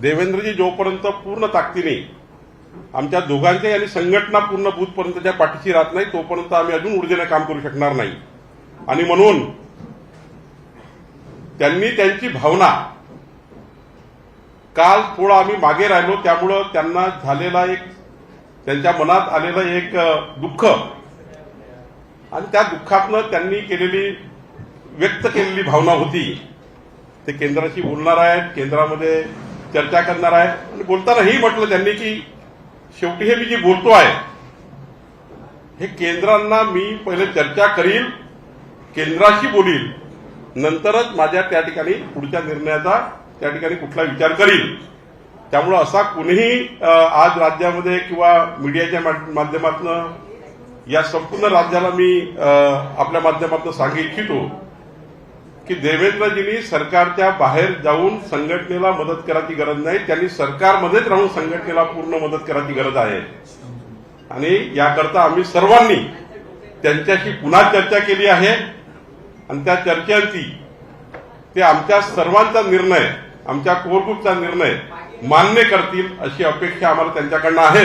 देवेंद्रजी जोपर्यंत पूर्ण ताकदीने आमच्या दोघांच्या आणि संघटना पूर्ण बूथपर्यंतच्या पाठीशी राहत नाही तोपर्यंत आम्ही अजून ऊर्जेने काम करू शकणार नाही. आणि म्हणून त्यांनी त्यांची भावना काल थोडं आम्ही मागे राहिलो त्यामुळं त्यांना झालेला एक त्यांच्या मनात आलेलं एक दुःख. आणि त्या दुःखातनं त्यांनी केलेली व्यक्त केलेली भावना होती. ते केंद्राशी बोलणार आहेत केंद्रामध्ये चर्चा करणार आहे. आणि बोलतानाही म्हटलं त्यांनी की शेवटी हे मी जे बोलतो आहे हे केंद्रांना मी पहिले चर्चा करील केंद्राशी बोलील. नंतरच माझ्या त्या ठिकाणी पुढच्या निर्णयाचा त्या ठिकाणी कुठला विचार करील. त्यामुळं असा कुणीही आज राज्यामध्ये किंवा मीडियाच्या माध्यमातून या संपूर्ण राज्याला मी आपल्या माध्यमातून सांगू इच्छितो. की देवेंद्रजींनी सरकारच्या बाहेर जाऊन संघटनेला मदत करायची गरज नाही. त्यांनी सरकारमध्येच राहून संघटनेला पूर्ण मदत करायची गरज आहे. आणि याकरता आम्ही सर्वांनी त्यांच्याशी पुन्हा चर्चा केली आहे. आणि त्या चर्चांची ते आमच्या सर्वांचा निर्णय आमच्या कोर निर्णय मान्य करतील अशी अपेक्षा आम्हाला त्यांच्याकडनं आहे